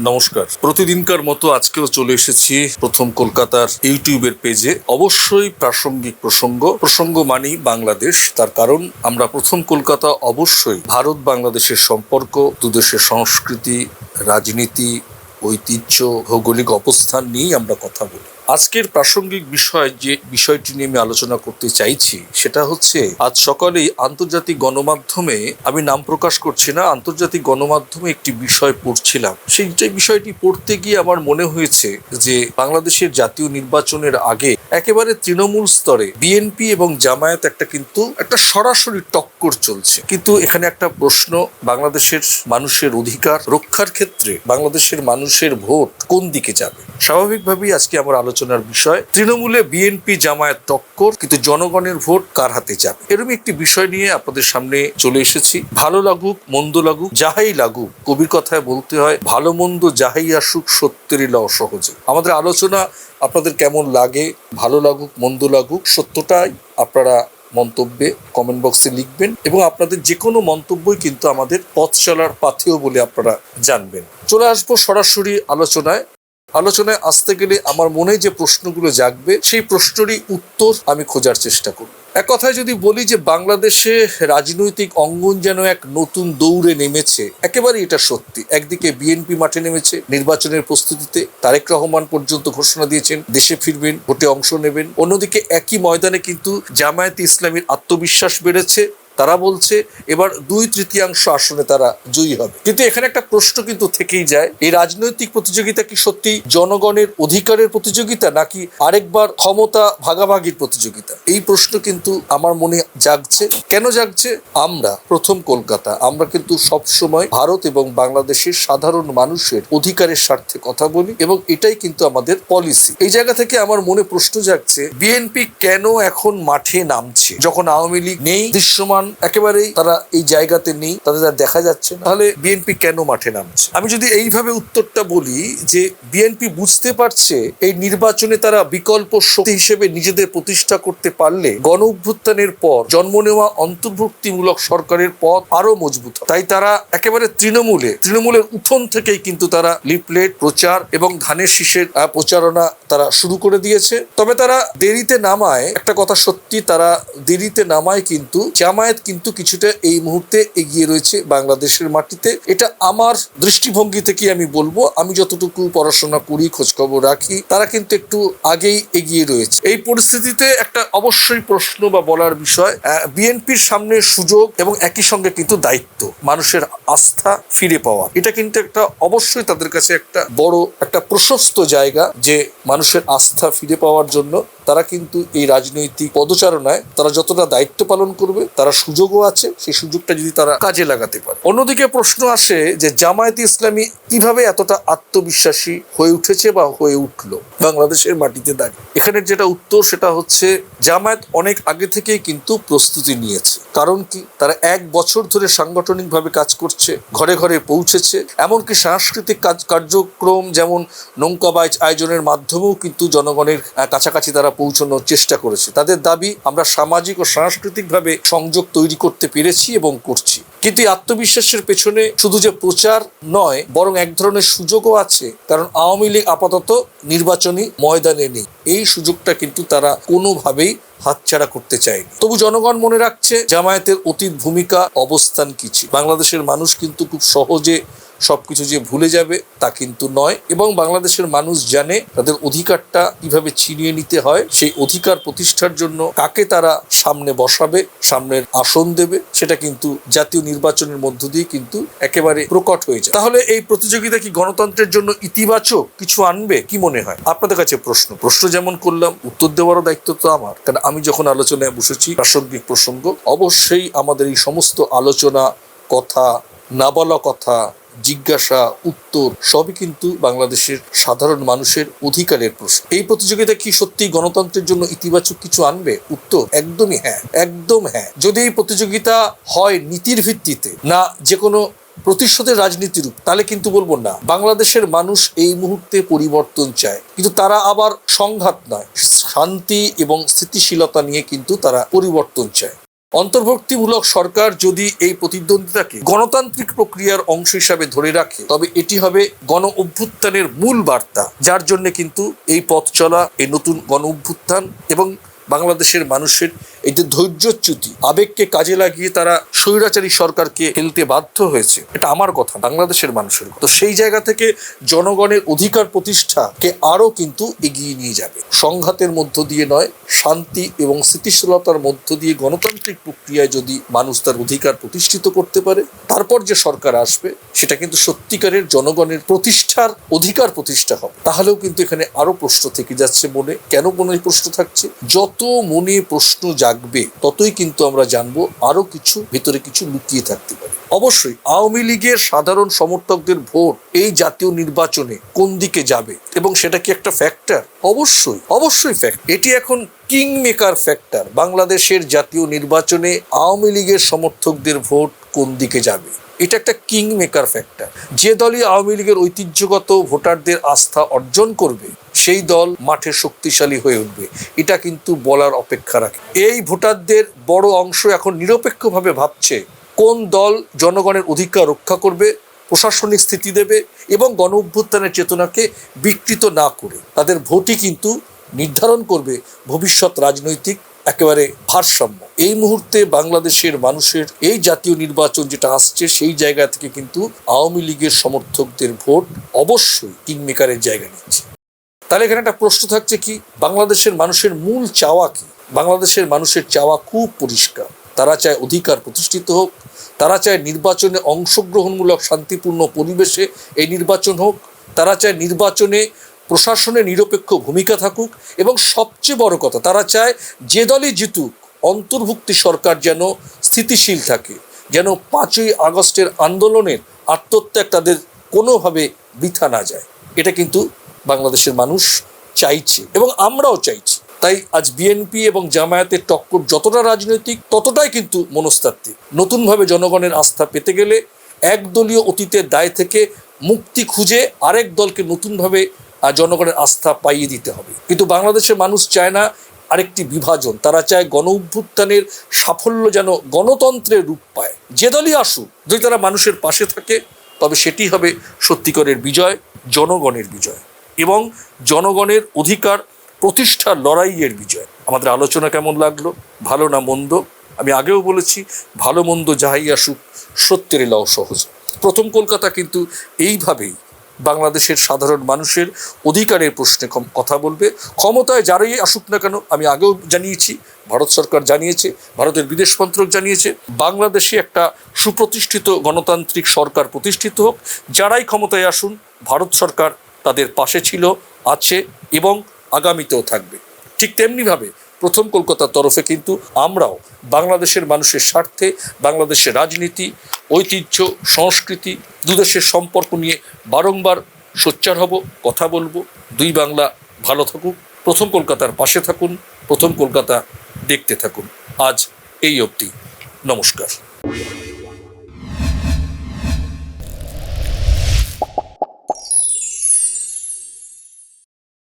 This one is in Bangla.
নমস্কার। প্রতিদিনকার মতো আজকেও চলে এসেছি প্রথম কলকাতার ইউটিউবের পেজে। অবশ্যই প্রাসঙ্গিক প্রসঙ্গ। প্রসঙ্গ মানি বাংলাদেশ। তার কারণ, আমরা প্রথম কলকাতা অবশ্যই ভারত, বাংলাদেশের সম্পর্ক, দুদেশের সংস্কৃতি, রাজনীতি, ঐতিহ্য, ভৌগোলিক অবস্থান নিয়েই আমরা কথা বলি। আজকের প্রাসঙ্গিক বিষয় যে বিষয়টি নিয়ে আমি আলোচনা করতে চাইছি, সেটা হচ্ছে, আজ সকালেই আন্তর্জাতিক গণমাধ্যমে আমি নাম প্রকাশ করছি না, আন্তর্জাতিক গণমাধ্যমে একটি বিষয় পড়ছিলাম। সেই যে বিষয়টি পড়তে গিয়ে আমার মনে হয়েছে যে, বাংলাদেশের জাতীয় নির্বাচনের আগে একেবারে তৃণমূল স্তরে বিএনপি এবং জামায়াত একটা কিন্তু একটা সরাসরি টক্কর চলছে। কিন্তু এখানে একটা প্রশ্ন, বাংলাদেশের মানুষের অধিকার রক্ষার ক্ষেত্রে বাংলাদেশের মানুষের ভোট কোন দিকে যাবে? স্বাভাবিকভাবেই আজকে আমার আলোচনার বিষয়, তৃণমূলে বিএনপি জামায়াত টক্কর কিন্তু জনগণের ভোট কার হাতে যাবে? এরকম একটি বিষয় নিয়ে আপনাদের সামনে চলে এসেছি। ভালো লাগুক, মন্দ লাগুক, যাহাই লাগুক, কবির কথায় বলতে হয়, ভালো মন্দ যাহাই আসুক, সত্যেরই লও সহজে। আমাদের আলোচনা আপনাদের কেমন লাগে? ভালো লাগুক, মন্দ লাগুক, সত্যটাই আপনারা মন্তব্যে কমেন্ট বক্সে লিখবেন এবং আপনাদের যে কোনো মন্তব্যই কিন্তু আমাদের পথ চলার পাথেও বলে আপনারা জানবেন। চলে আসব সরাসরি আলোচনায়। আলোচনায় আসতে গেলে আমার মনে যে প্রশ্নগুলো জাগবে, সেই প্রশ্নেরই উত্তর আমি খোঁজার চেষ্টা করব। এক কথায় যদি বলি যে বাংলাদেশে রাজনৈতিক অঙ্গন যেন এক নতুন দৌড়ে নেমেছে একেবারে এটা সত্যি। একদিকে বিএনপি মাঠে নেমেছে নির্বাচনের প্রস্তুতিতে, তারেক রহমান পর্যন্ত ঘোষণা দিয়েছেন, দেশে ফিরবেন, ভোটে অংশ নেবেন। অন্যদিকে একই ময়দানে কিন্তু জামায়াতে ইসলামীর আত্মবিশ্বাস বেড়েছে তারা বলছে এবার দুই তৃতীয়াংশ আসনে তারা জয়ী হবে। কিন্তু এখানে একটা প্রশ্ন কিন্তু থেকেই যায়, এই রাজনৈতিক প্রতিযোগিতা কি সত্যি জনগণের অধিকারের প্রতিযোগিতা নাকি আরেকবার ক্ষমতা ভাগাভাগির প্রতিযোগিতা? এই প্রশ্ন কিন্তু আমার মনে জাগছে। কেন জাগছে? আমরা প্রথম কলকাতা, আমরা কিন্তু সব সময় ভারত এবং বাংলাদেশের সাধারণ মানুষের অধিকারের স্বার্থে কথা বলি এবং এটাই কিন্তু আমাদের পলিসি এই জায়গা থেকে আমার মনে প্রশ্ন জাগছে, বিএনপি কেন এখন মাঠে নামছে? যখন আওয়ামী লীগ নেই, দৃশ্যমান একেবারেই তারা এই জায়গাতে নেই, তাদের দেখা যাচ্ছে না। তাহলে বিএনপি কেন মাঠে নামছে? আমি যদি এইভাবে উত্তরটা বলি যে বিএনপি বুঝতে পারছে এই নির্বাচনে তারা বিকল্প শক্তি হিসেবে নিজেদের প্রতিষ্ঠা করতে পারলে গণ অভ্যুত্থানের পর জন্ম নেওয়া অন্তর্ভুক্তিমূলক সরকারের পথ আরও মজবুত তাই তারা একেবারে তৃণমূলে, তৃণমূলের উঠোন থেকেই কিন্তু তারা লিফলেট, প্রচার এবং ধানের শীষের প্রচারণা তারা শুরু করে দিয়েছে। তবে তারা দেরিতে নামায়, একটা কথা সত্যি, তারা দেরিতে নামায় কিন্তু জামায়াত কিন্তু কিছুটা এই মুহূর্তে এগিয়ে রয়েছে বাংলাদেশের মাটিতে। এটা আমার দৃষ্টিভঙ্গি থেকে আমি বলব। আমি যতটুকু পড়াশোনা করি, খোঁজখবর রাখি, তারা কিন্তু একটু আগেই এগিয়ে রয়েছে। এই পরিস্থিতিতে একটা অবশ্যই প্রশ্ন বা বলার বিষয় বিএনপির সামনে সুযোগ এবং একই সঙ্গে কিন্তু দায়িত্ব। মানুষের আস্থা ফিরে পাওয়া। এটা কিন্তু একটা অবশ্যই তাদের কাছে একটা বড়, একটা প্রশস্ত জায়গা যে মানুষের আস্থা ফিরে পাওয়ার জন্য তারা কিন্তু এই রাজনৈতিক পদচারণায় তারা যতটা দায়িত্ব পালন করবে, তারা সুযোগও আছে, সেই সুযোগটা যদি তারা কাজে লাগাতে পারে। অন্যদিকে প্রশ্ন আসে যে জামায়াতে ইসলামী কীভাবে এতটা আত্মবিশ্বাসী হয়ে উঠেছে বা হয়ে উঠল বাংলাদেশের মাটিতে দাঁড়িয়ে? এখানের যেটা উত্তর সেটা হচ্ছে জামায়াত অনেক আগে থেকেই কিন্তু প্রস্তুতি নিয়েছে। কারণ কি? তারা এক বছর ধরে সাংগঠনিকভাবে কাজ করছে ঘরে ঘরে পৌঁছেছে। এমনকি সাংস্কৃতিক কাজ, কার্যক্রম যেমন নৌকা বাইচ আয়োজনের মাধ্যমেও কিন্তু জনগণের কাছাকাছি তারা পৌঁছানোর চেষ্টা করেছে। তাদের দাবি, আমরা সামাজিক ও সাংস্কৃতিকভাবে সংযোগ তৈরি করতে পেরেছি এবং করছি। কিন্তু আত্মবিশ্বাসের পেছনে শুধু যে প্রচার নয়, বরং এক ধরনের সুযোগও আছে। কারণ আওয়ামী লীগ আপাতত নির্বাচনী ময়দানে নেই। এই সুযোগটা কিন্তু তারা কোনোভাবেই হাতছাড়া করতে চায়নি। তবু জনগণ মনে রাখছে, জামায়াতের অতীত ভূমিকা, অবস্থান কি ছিল? বাংলাদেশের মানুষ কিন্তু খুব সহজে সবকিছু যে ভুলে যাবে তা কিন্তু নয়। এবং বাংলাদেশের মানুষ জানে তাদের অধিকারটা কীভাবে ছিনিয়ে নিতে হয়, সেই অধিকার প্রতিষ্ঠার জন্য কাকে তারা সামনে বসাবে, সামনের আসন দেবে, সেটা কিন্তু জাতীয় নির্বাচনের মধ্য দিয়ে কিন্তু একেবারে প্রকট হয়ে যায়। তাহলে এই প্রতিযোগিতা কি গণতন্ত্রের জন্য ইতিবাচক কিছু আনবে, কি মনে হয়? আপনাদের কাছে প্রশ্ন। প্রশ্ন যেমন করলাম, উত্তর দেওয়ারও দায়িত্ব তো আমার। কারণ আমি যখন আলোচনায় বসেছি, প্রাসঙ্গিক প্রসঙ্গ, অবশ্যই আমাদের এই সমস্ত আলোচনা, কথা না বলা কথা জিজ্ঞাসা, উত্তর, সবই কিন্তু বাংলাদেশের সাধারণ মানুষের অধিকারের প্রশ্ন। এই প্রতিযোগিতা কি সত্যি গণতন্ত্রের জন্য ইতিবাচক কিছু আনবে? উত্তর, একদমই হ্যাঁ একদম হ্যাঁ। যদি এই প্রতিযোগিতা হয় নীতির ভিত্তিতে, না যে কোনো প্রতিশোধের রাজনীতির রূপ, তাহলে কিন্তু বলব না। বাংলাদেশের মানুষ এই মুহূর্তে পরিবর্তন চায়, কিন্তু তারা আবার সংঘাত নয়। শান্তি এবং স্থিতিশীলতা নিয়ে কিন্তু তারা পরিবর্তন চায়। অন্তর্ভুক্তিমূলক সরকার যদি এই প্রতিদ্বন্দ্বিতাকে গণতান্ত্রিক প্রক্রিয়ার অংশ হিসাবে ধরে রাখে, তবে এটি হবে গণ অভ্যুত্থানের মূল বার্তা, যার জন্য কিন্তু এই পথ চলা, এই নতুন গণ অভ্যুত্থান এবং বাংলাদেশের মানুষের এই যে ধৈর্যচ্যুতি, আবেগকে কাজে লাগিয়ে তারা স্বৈরাচারী সরকারকে ফেলতে বাধ্য হয়েছে, এটা আমার কথা, বাংলাদেশের মানুষের তো সেই জায়গা থেকে জনগণের অধিকার প্রতিষ্ঠাকে আরও কিন্তু এগিয়ে নিয়ে যাবে। সংঘাতের মধ্য দিয়ে নয়, শান্তি এবং স্থিতিশীলতার মধ্য দিয়ে গণতান্ত্রিক প্রক্রিয়ায় যদি মানুষ তার অধিকার প্রতিষ্ঠিত করতে পারে, তারপর যে সরকার আসবে, সেটা কিন্তু সত্যিকারের জনগণের প্রতিষ্ঠার অধিকার প্রতিষ্ঠা হবে। তাহলেও কিন্তু এখানে আরও প্রশ্ন থেকে যাচ্ছে মনে। কেন মনে প্রশ্ন থাকছে? যত মনে প্রশ্ন জাগবে ততই কিন্তু আমরা জানব আরও কিছু, ভেতরে কিছু লুকিয়ে থাকতে পারে। অবশ্যই আওয়ামী লীগের সাধারণ সমর্থকদের ভোট এই জাতীয় নির্বাচনে কোন দিকে যাবে এবং সেটা কি একটা ফ্যাক্টর অবশ্যই অবশ্যই ফ্যাক্টর এটি এখন কিং মেকার ফ্যাক্টর বাংলাদেশের জাতীয় নির্বাচনে আওয়ামী লীগের সমর্থকদের ভোট কোন দিকে যাবে? এটা একটা কিং মেকার ফ্যাক্টর যে দলই আওয়ামী লীগের ঐতিহ্যগত ভোটারদের আস্থা অর্জন করবে, সেই দল মাঠে শক্তিশালী হয়ে উঠবে। এটা কিন্তু বলার অপেক্ষা রাখে। এই ভোটারদের বড় অংশ এখন নিরপেক্ষভাবে ভাবছে কোন দল জনগণের অধিকার রক্ষা করবে, প্রশাসনিক স্থিতি দেবে এবং গণ অভ্যুত্থানের চেতনাকে বিকৃত না করে। তাদের ভোটই কিন্তু নির্ধারণ করবে ভবিষ্যৎ রাজনৈতিক একেবারে ভারসাম্য। এই মুহূর্তে বাংলাদেশের মানুষের এই জাতীয় নির্বাচন যেটা আসছে, সেই জায়গা থেকে কিন্তু আওয়ামী লীগের সমর্থকদের ভোট অবশ্যই কিংমেকারের জায়গা নিচ্ছে। তাহলে এখানে একটা প্রশ্ন থাকছে কি, বাংলাদেশের মানুষের মূল চাওয়া কি? বাংলাদেশের মানুষের চাওয়া খুব পরিষ্কার। তারা চায় অধিকার প্রতিষ্ঠিত হোক, তারা চায় নির্বাচনে অংশগ্রহণমূলক শান্তিপূর্ণ পরিবেশে এই নির্বাচন হোক, তারা চায় নির্বাচনে প্রশাসনে নিরপেক্ষ ভূমিকা থাকুক এবং সবচেয়ে বড় কথা, তারা চায় যে দলই জিতুক, অন্তর্ভুক্তি সরকার যেন স্থিতিশীল থাকে, যেন পাঁচই আগস্টের আন্দোলনের আত্মত্যাগ তাদের কোনোভাবে বৃথা না যায়। এটা কিন্তু বাংলাদেশের মানুষ চাইছে এবং আমরাও চাইছি। তাই আজ বিএনপি এবং জামায়াতের টক্কর যতটা রাজনৈতিক, ততটাই কিন্তু মনস্তাত্ত্বিক। নতুনভাবে জনগণের আস্থা পেতে গেলে একদলীয় অতীতের দায় থেকে মুক্তি খুঁজে আরেক দলকে নতুনভাবে জনগণের আস্থা পাইয়ে দিতে হবে। কিন্তু বাংলাদেশের মানুষ চায় না আরেকটি বিভাজন। তারা চায় গণ অভ্যুত্থানের সাফল্য যেন গণতন্ত্রের রূপ পায়। যে দলই আসুক, যদি তারা মানুষের পাশে থাকে, তবে সেটি হবে সত্যিকারের বিজয়, জনগণের বিজয় এবং জনগণের অধিকার প্রতিষ্ঠার লড়াইয়ের বিজয়। আমাদের আলোচনা কেমন লাগল? ভালো না মন্দ? আমি আগেও বলেছি, ভালো মন্দ যাহাই আসুক, সত্যের এলাও সহজ। প্রথম কলকাতা কিন্তু এইভাবেই বাংলাদেশের সাধারণ মানুষের অধিকারের প্রশ্নে কম- কথা বলবে। ক্ষমতায় যারাই আসুক না কেন, আমি আগেও জানিয়েছি, ভারত সরকার জানিয়েছে, ভারতের বিদেশ মন্ত্রক জানিয়েছে, বাংলাদেশে একটা সুপ্রতিষ্ঠিত গণতান্ত্রিক সরকার প্রতিষ্ঠিত হোক, যারাই ক্ষমতায় আসুন, ভারত সরকার তাদের পাশে ছিল, আছে এবং আগামীতেও থাকবে। ঠিক তেমনিভাবে প্রথম কলকাতার তরফে কিন্তু আমরাও বাংলাদেশের মানুষের স্বার্থে, বাংলাদেশের রাজনীতি ঐতিহ্য, সংস্কৃতি, দুদেশের সম্পর্ক নিয়ে বারংবার সোচ্চার হব, কথা বলব। দুই বাংলা ভালো থাকুক। প্রথম কলকাতার পাশে থাকুন, প্রথম কলকাতা দেখতে থাকুন। আজ এই অবধি। নমস্কার।